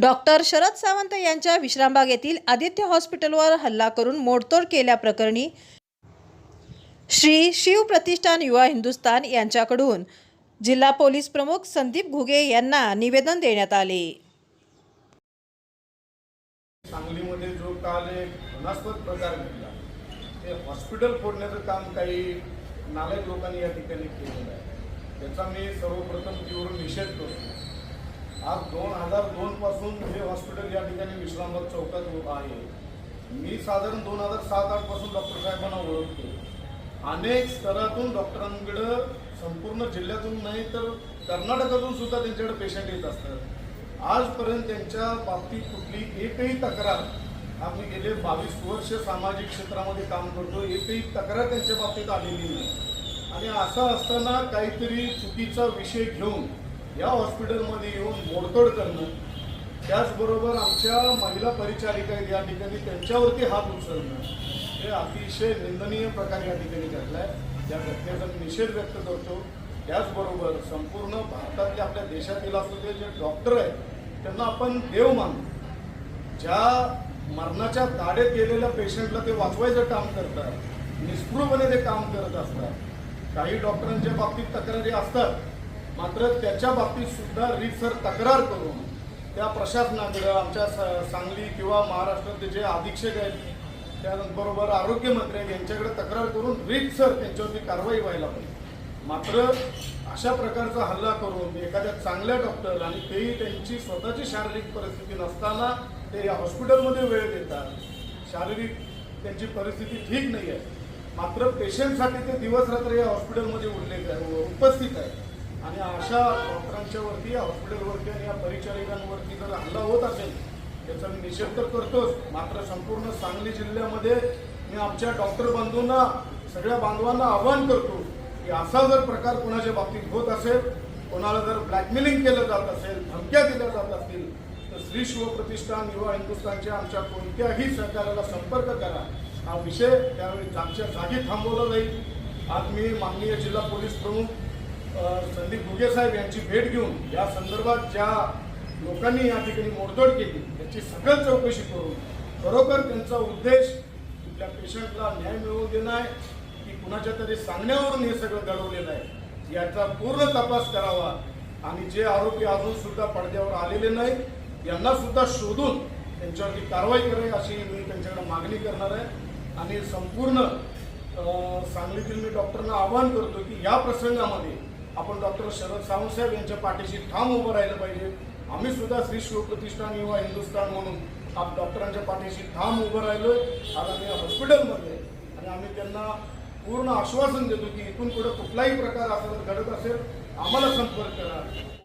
Doctor Sharad Sawant यांच्या विश्रामबाग येथील आदित्य हॉस्पिटलवर हल्ला करून मोडतोड केल्याप्रकरणी श्री शिव प्रतिष्ठान युवा हिंदुस्थान यांच्याकडून जिल्हा पोलीस प्रमुख संदीप घुगे यांना निवेदन देण्यात आले. सांगलीमध्ये जो काल एक घृणास्पद प्रकार घडला ते हॉस्पिटल फोडण्याचं काम काही नालायक लोकांनी या ठिकाणी केलेलं आहे. त्याचा मी सर्वप्रथम तीव्र निषेध करतो. आज दोन हजार दोन पासून हे हॉस्पिटल या ठिकाणी विश्रामबाग चौकात आहे. मी साधारण दोन हजार सात आठपासून डॉक्टर साहेबांना ओळखतो. अनेक स्तरातून डॉक्टरांकडं संपूर्ण जिल्ह्यातून नाही तर कर्नाटकातून सुद्धा त्यांच्याकडे पेशंट येत असतात. आजपर्यंत त्यांच्या बाबतीत कुठली एकही तक्रार आम्ही गेले बावीस वर्ष सामाजिक क्षेत्रामध्ये काम करतो एकही तक्रार त्यांच्या बाबतीत आलेली नाही. आणि असं असताना काहीतरी चुकीचा विषय घेऊन या हॉस्पिटलमध्ये येऊन मोडतोड करणं त्याचबरोबर आमच्या महिला परिचारिका आहेत या ठिकाणी त्यांच्यावरती हात उचलणं हे अतिशय निंदनीय प्रकार या ठिकाणी घडला आहे या घटनेचा मी निषेध व्यक्त करतो. त्याचबरोबर संपूर्ण भारतातले आपल्या देशातील असलेले जे डॉक्टर आहेत त्यांना आपण देव मानतो ज्या मरणाच्या ताडेत गेलेल्या पेशंटला ते वाचवायचं काम करतात निष्ठुरपणे ते काम करत असतात. काही डॉक्टरांच्या बाबतीत तक्रारी असतात मात्र त्याच्या बाबतीत सुद्धा रीतसर तक्रार करून त्या प्रशासनाकडं आमच्या स- सांगली किंवा महाराष्ट्रातले जे अधीक्षक आहेत त्याबरोबर आरोग्यमंत्री आहेत यांच्याकडे तक्रार करून रीतसर त्यांच्यावरती कारवाई व्हायला पाहिजे. मात्र अशा प्रकारचा हल्ला करून एखाद्या चांगल्या डॉक्टर आणि तेही त्यांची स्वतःची शारीरिक परिस्थिती नसताना ते या हॉस्पिटलमध्ये वेळ देतात. शारीरिक त्यांची परिस्थिती ठीक नाही आहे. मात्र पेशंटसाठी ते दिवस रात्र या हॉस्पिटलमध्ये उल्लेख उपस्थित आहे आणि अशा डॉक्टरांच्या वरती हॉस्पिटलवरती आणि या परिचारिकांवरती जर हल्ला होत असेल त्याचा मी निषेध तर करतोच. मात्र संपूर्ण सांगली जिल्ह्यामध्ये मी आमच्या डॉक्टर बंधूंना सगळ्या बांधवांना आवाहन करतो की असा जर प्रकार कोणाच्या बाबतीत होत असेल कोणाला जर ब्लॅकमेलिंग केलं जात असेल धमक्या दिल्या जात असतील तर श्री शिवप्रतिष्ठान युवा हिंदुस्थानच्या आमच्या कोणत्याही सहकार्याला संपर्क करा. हा विषय त्यावेळी जागच्या जागी थांबवला जाईल. आज मी माननीय जिल्हा पोलीस प्रमुख संदीप घुगे साहेब यांची भेट घेऊन या संदर्भात ज्या लोकांनी या ठिकाणी मोडतोड केली त्याची सगळं चौकशी करून खरोखर त्यांचा उद्देश कुठल्या पेशंटला न्याय मिळवून देणं आहे की कुणाच्या तरी सांगण्यावरून हे सगळं घडवलेलं आहे याचा पूर्ण तपास करावा. आणि जे आरोपी अजून सुद्धा पडद्यावर आलेले नाही यांना सुद्धा शोधून त्यांच्यावरती कारवाई करावी अशी मी त्यांच्याकडे मागणी करणार आहे. आणि संपूर्ण सांगलीतील मी डॉक्टरना आवाहन करतो की या प्रसंगामध्ये आपण डॉक्टर शरद सावंत साहेब यांच्या पाठीशी ठाम उभं राहिलं पाहिजे. आम्ही सुद्धा श्री शिवप्रतिष्ठान युवा हिंदुस्थान म्हणून आप डॉक्टरांच्या पाठीशी ठाम उभं राहिलोय. आज आम्ही हॉस्पिटलमध्ये आणि आम्ही त्यांना पूर्ण आश्वासन देतो की इथून पुढे कुठलाही प्रकार असा घडत असेल आम्हाला संपर्क करा.